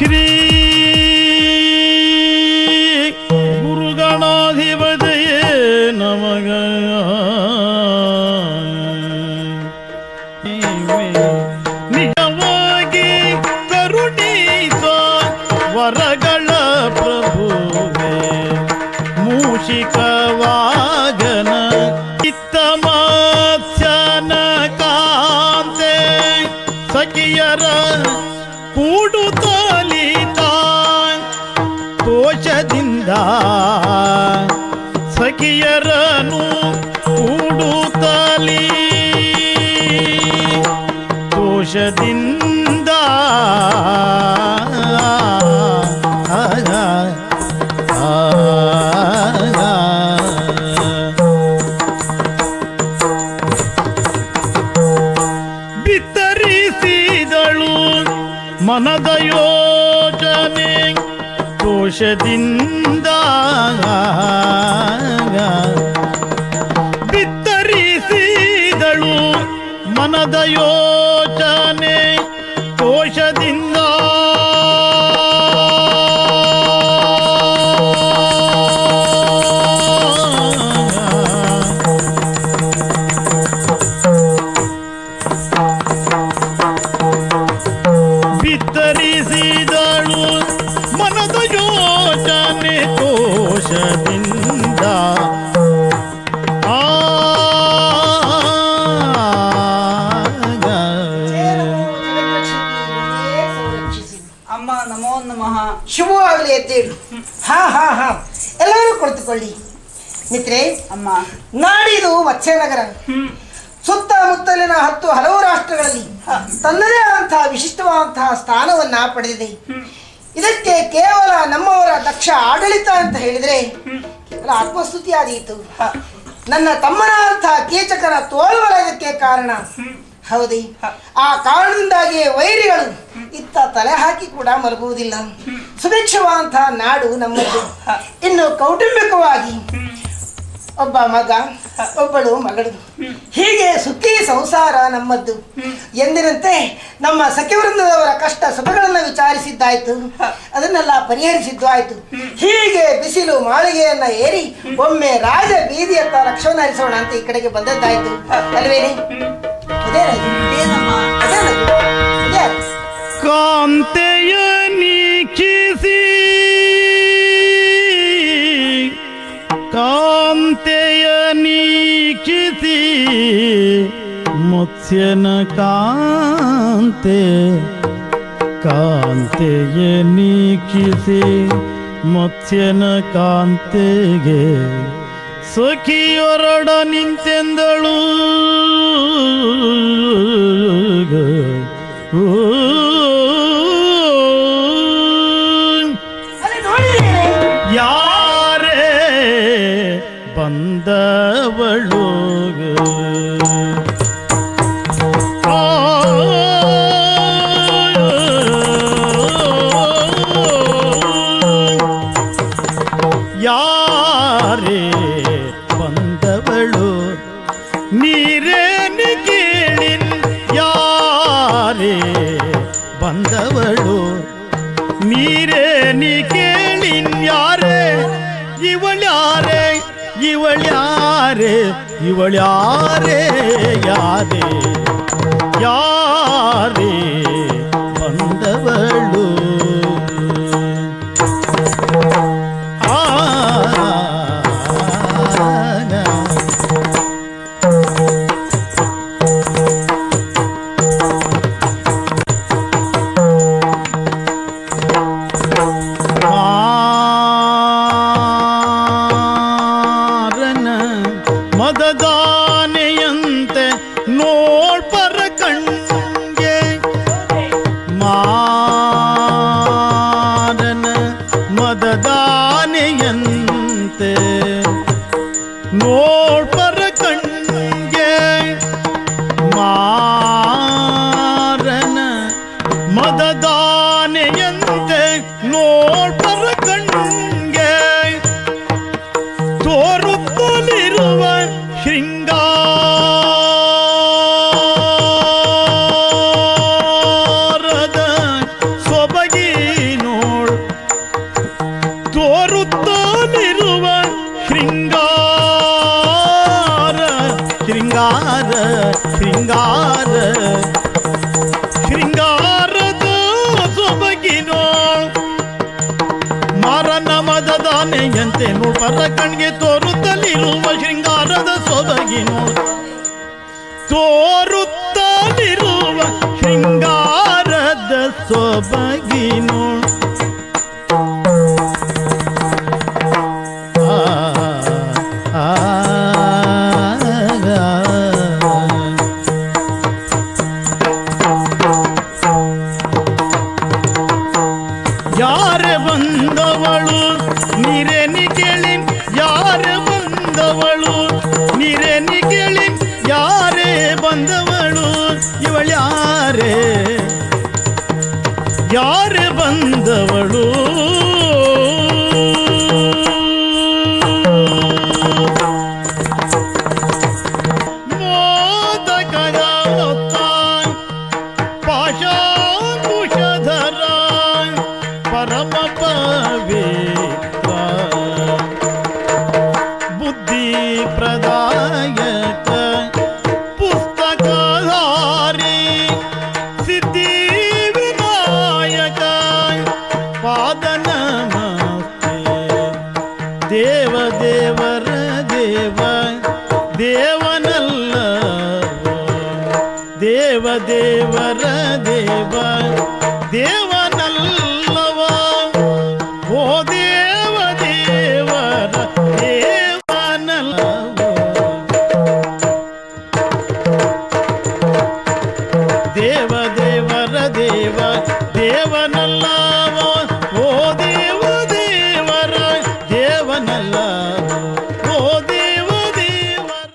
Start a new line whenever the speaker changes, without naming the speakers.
ಶ್ರೀ ಗುರುಗಣಾಧಿಪತಿಯೇ ನಮಗ ನಿಜವಾಗಿ ಕರುಣೀತ ವರಗಳ ಪ್ರಭುವೇ. ಮೂಷಿಕವಾಗನ ವಾಗನ ಇತ್ತಮಾತ್ಸನ ಕಾಂತೆ ಸಖಿಯರ ಕೂಡುತ್ತಲಿತ? ತೋಷದಿಂದ ಸಖಿಯರನು ಕೂಡುತ್ತಲಿ? ದೋಷದಿಂದ ಮನದ ಯೋಚನೆ ದೋಷದಿಂದ ದೋಷದಿಂದ
ಅಮ್ಮ ನಮೋ ನಮಃ.
ಶುಭವಾಗಲಿ ಎದ್ದೇಳು. ಹಾ ಹಾ ಹಾ. ಎಲ್ಲರೂ ಕುಳಿತುಕೊಳ್ಳಿ. ಮಿತ್ರೆ
ಅಮ್ಮ.
ನಾಡಿದು ಮತ್ಸ್ಯನಗರ ಸುತ್ತಮುತ್ತಲಿನ ಹತ್ತು ಹಲವು ರಾಷ್ಟ್ರಗಳಲ್ಲಿ ತನ್ನದೇ ಆದಂತಹ ವಿಶಿಷ್ಟವಾದಂತಹ ಸ್ಥಾನವನ್ನ ಪಡೆದಿದೆ. ಇದಕ್ಕೆ ಕೇವಲ ನಮ್ಮವರ ದಕ್ಷ ಆಡಳಿತ ಅಂತ ಹೇಳಿದ್ರೆ ಕೇವಲ ಆತ್ಮಸ್ತುತಿ ಆದೀತು. ನನ್ನ ಕೇಚಕರ ತೋಳುವಲ ಇದಕ್ಕೆ ಕಾರಣ. ಹೌದಿ. ಆ ಕಾರಣದಿಂದಾಗಿ ವೈರಿಗಳು ಇತ್ತ ತಲೆ ಹಾಕಿ ಕೂಡ ಮಲಗುವುದಿಲ್ಲ. ಸುಭಿಕ್ಷವಾದಂತಹ ನಾಡು ನಮ್ಮದು. ಇನ್ನು ಕೌಟುಂಬಿಕವಾಗಿ ಒಬ್ಬ ಮಗ ಒಬ್ಬಳು ಮಗಳು. ಹೀಗೆ ಸುಖಿ ಸಂಸಾರ ನಮ್ಮದ್ದು. ಎಂದಿನಂತೆ ನಮ್ಮ ಸಖ್ಯವೃಂದದವರ ಕಷ್ಟ ಸುಖಗಳನ್ನು ವಿಚಾರಿಸಿದ್ದಾಯ್ತು. ಅದನ್ನೆಲ್ಲ ಪರಿಹರಿಸಿದ್ದು ಆಯ್ತು. ಹೀಗೆ ಬಿಸಿಲು ಮಾಳಿಗೆಯನ್ನ ಏರಿ ಒಮ್ಮೆ ರಾಜ ಬೀದಿಯತ್ತ ರಕ್ಷಣೆ ಹರಿಸೋಣ ಅಂತ ಈ ಕಡೆಗೆ ಬಂದದ್ದಾಯ್ತು. ಅಲ್ವೇನೆ? ಅದೇನದು?
ಮತ್ಸ್ಯನ ಕಾಂತೆ ಕಾಂತೆಯ ನೀಕ್ಷಿಸಿ ಮತ್ಸ್ಯನ ಕಾಂತೆಗೆ ಸಖಿಯೊರಡ ನಿಂತೆಂದಳು
ಅಲ್ಲಿ ನೋಡಿದ್ದೇನೆ
ಯಾರೇ ಬಂದವಳು யாரே வந்தவளோ? நீரேனு கீழில் யாரே வந்தவளோ? நீரே நீ கேளின் யாரே? இவள் யாரே? இவள் யாரே? இவள் யாரே? யாரே? யாரே? சிங்கார சிங்கார சிங்காರದ ಸೊಬಗಿನೋ ಮಾರನ ಮದದಾನೆಯಂತೆ ನೋಡರ ಕಣ್ಗೆ ತೋರುತ್ತಲಿರುವ ಶೃಂಗಾರದ ಸೊಬಗಿನೋ ತೋರುತ್ತಲಿರುವ ಶೃಂಗಾರದ ಸೊಬಗಿನೋ ಬಾಳು దేవ దేవర దేవ. దేవ